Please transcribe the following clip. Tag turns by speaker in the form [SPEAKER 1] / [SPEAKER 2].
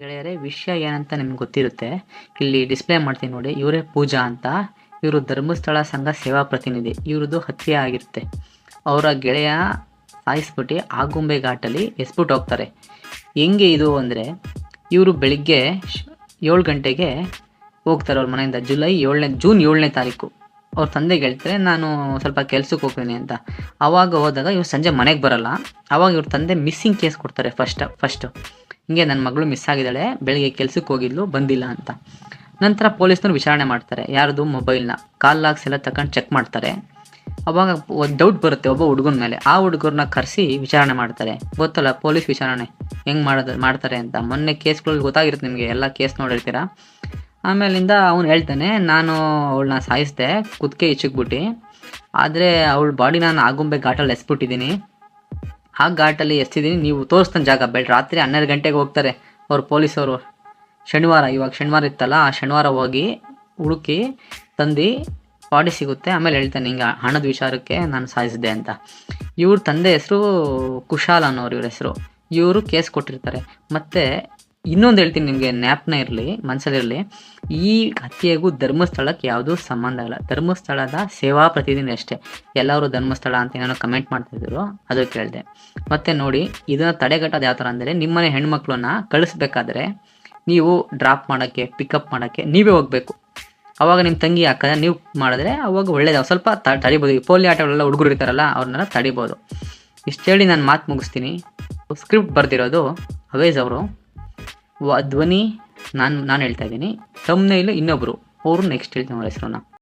[SPEAKER 1] ಗೆಳೆಯರೇ, ವಿಷಯ ಏನಂತ ನಿಮ್ಗೆ ಗೊತ್ತಿರುತ್ತೆ, ಇಲ್ಲಿ ಡಿಸ್ಪ್ಲೇ ಮಾಡ್ತೀನಿ ನೋಡಿ. ಇವರೇ ಪೂಜಾ ಅಂತ. ಇವರು ಧರ್ಮಸ್ಥಳ ಸಂಘ ಸೇವಾ ಪ್ರತಿನಿಧಿ. ಇವ್ರದ್ದು ಹತ್ಯೆ ಆಗಿರುತ್ತೆ. ಅವರ ಗೆಳೆಯ ಸಾಯಿಸ್ಬಿಟ್ಟು ಆಗುಂಬೆ ಘಾಟಲ್ಲಿ ಎಸ್ಬಿಟ್ಟು ಹೋಗ್ತಾರೆ. ಹೆಂಗೆ ಇದು ಅಂದರೆ, ಇವರು ಬೆಳಿಗ್ಗೆ ಏಳು ಗಂಟೆಗೆ ಹೋಗ್ತಾರೆ ಅವ್ರ ಮನೆಯಿಂದ. ಜುಲೈ ಏಳನೇ, ಜೂನ್ ಏಳನೇ ತಾರೀಕು. ಅವ್ರ ತಂದೆ ಹೇಳ್ತಾರೆ, ನಾನು ಸ್ವಲ್ಪ ಕೆಲ್ಸಕ್ಕೆ ಹೋಗ್ತೀನಿ ಅಂತ. ಆವಾಗ ಹೋದಾಗ ಇವ್ರು ಸಂಜೆ ಮನೆಗೆ ಬರಲ್ಲ. ಆವಾಗ ಇವ್ರ ತಂದೆ ಮಿಸ್ಸಿಂಗ್ ಕೇಸ್ ಕೊಡ್ತಾರೆ ಫಸ್ಟ್ ಫಸ್ಟು ಹಿಂಗೆ ನನ್ನ ಮಗಳು ಮಿಸ್ ಆಗಿದ್ದಾಳೆ, ಬೆಳಿಗ್ಗೆ ಕೆಲ್ಸಕ್ಕೆ ಹೋಗಿದ್ಲು, ಬಂದಿಲ್ಲ ಅಂತ. ನಂತರ ಪೊಲೀಸ್ನವ್ರು ವಿಚಾರಣೆ ಮಾಡ್ತಾರೆ. ಯಾರ್ದು? ಮೊಬೈಲ್ನ. ಕಾಲ್ ಲಾಕ್ಸ್ ಎಲ್ಲ ತಗೊಂಡು ಚೆಕ್ ಮಾಡ್ತಾರೆ. ಅವಾಗ ಡೌಟ್ ಬರುತ್ತೆ ಒಬ್ಬ ಹುಡುಗನ ಮೇಲೆ. ಆ ಹುಡುಗರನ್ನ ಕರೆಸಿ ವಿಚಾರಣೆ ಮಾಡ್ತಾರೆ. ಗೊತ್ತಲ್ಲ, ಪೊಲೀಸ್ ವಿಚಾರಣೆ ಹೆಂಗೆ ಮಾಡೋದು ಮಾಡ್ತಾರೆ ಅಂತ. ಮೊನ್ನೆ ಕೇಸ್ಗಳಲ್ಲಿ ಗೊತ್ತಾಗಿರುತ್ತೆ ನಿಮಗೆ, ಎಲ್ಲ ಕೇಸ್ ನೋಡಿರ್ತೀರ? ಆಮೇಲಿಂದ ಅವನು ಹೇಳ್ತಾನೆ, ನಾನು ಅವಳನ್ನ ಸಾಯಿಸಿದೆ ಕುದಕ್ಕೆ ಇಚ್ಚಕ್ಬಿಟ್ಟು ಆದರೆ ಅವಳ ಬಾಡಿ ನಾನು ಆಗುಂಬೆ ಘಾಟಲ್ಲಿ ಎಸ್ಬಿಟ್ಟಿದ್ದೀನಿ. ಆ ಘಾಟಲ್ಲಿ ಎಸ್ತಿದ್ದೀನಿ ನೀವು ತೋರಿಸ್ತಾನೆ ಜಾಗ ಬೆಳ ರಾತ್ರಿ ಹನ್ನೆರಡು ಗಂಟೆಗೆ ಹೋಗ್ತಾರೆ ಅವ್ರು ಪೊಲೀಸವರು. ಶನಿವಾರ, ಇವಾಗ ಶನಿವಾರ ಇತ್ತಲ್ಲ, ಆ ಶನಿವಾರ ಹೋಗಿ ಹುಡುಕಿ ತಂದು ಬಾಡಿ ಸಿಗುತ್ತೆ. ಆಮೇಲೆ ಹೇಳ್ತಾನೆ ಹಿಂಗೆ ಹಣದ ವಿಚಾರಕ್ಕೆ ನಾನು ಸಾಧಿಸಿದೆ ಅಂತ. ಇವ್ರ ತಂದೆ ಹೆಸರು ಕುಶಾಲ್ ಅನ್ನೋರು, ಇವ್ರ ಹೆಸರು. ಇವರು ಕೇಸ್ ಕೊಟ್ಟಿರ್ತಾರೆ. ಮತ್ತು ಇನ್ನೊಂದು ಹೇಳ್ತೀನಿ ನಿಮಗೆ, ನ್ಯಾಪ್ನ ಇರಲಿ ಮನಸ್ಸಲ್ಲಿರಲಿ ಈ ಹತ್ಯೆಗೂ ಧರ್ಮಸ್ಥಳಕ್ಕೆ ಯಾವುದೂ ಸಂಬಂಧ ಇಲ್ಲ. ಧರ್ಮಸ್ಥಳದ ಸೇವಾ ಪ್ರತಿದಿನ ಅಷ್ಟೇ ಎಲ್ಲರೂ ಧರ್ಮಸ್ಥಳ ಅಂತ ಏನೋ ಕಮೆಂಟ್ ಮಾಡ್ತಿದ್ರು ಅದು ಕೇಳಿದೆ. ಮತ್ತು ನೋಡಿ, ಇದನ್ನು ತಡೆಗಟ್ಟೋದು ಯಾವ ಥರ ಅಂದರೆ, ನಿಮ್ಮನೆ ಹೆಣ್ಮಕ್ಳನ್ನ ಕಳಿಸ್ಬೇಕಾದ್ರೆ ನೀವು ಡ್ರಾಪ್ ಮಾಡೋಕ್ಕೆ ಪಿಕಪ್ ಮಾಡೋಕ್ಕೆ ನೀವೇ ಹೋಗಬೇಕು. ಅವಾಗ ನಿಮ್ಮ ತಂಗಿ ಹಾಕಿದ್ರೆ ನೀವು ಮಾಡಿದ್ರೆ ಅವಾಗ ಒಳ್ಳೇದು. ಸ್ವಲ್ಪ ತ ತಡಿಬೋದು. ಈ ಪೋಲಿ ಆಟಗಳೆಲ್ಲ ಹುಡುಗರು ಇರ್ತಾರಲ್ಲ, ಅವ್ರನ್ನೆಲ್ಲ ತಡಿಬೋದು. ಇಷ್ಟು ಹೇಳಿ ನಾನು ಮಾತು ಮುಗಿಸ್ತೀನಿ. ಸ್ಕ್ರಿಪ್ಟ್ ಬರೆದಿರೋದು ಅವೇಜ್ ಅವರು. ಧ್ವನಿ ನಾನು ನಾನು ಹೇಳ್ತಾ ಇದ್ದೀನಿ. ತಮ್ನೇಲು ಇನ್ನೊಬ್ಬರು ಅವರು ನೆಕ್ಸ್ಟ್ ಹೇಳ್ತೀನಿ ಅವರ ಹೆಸರನ್ನ.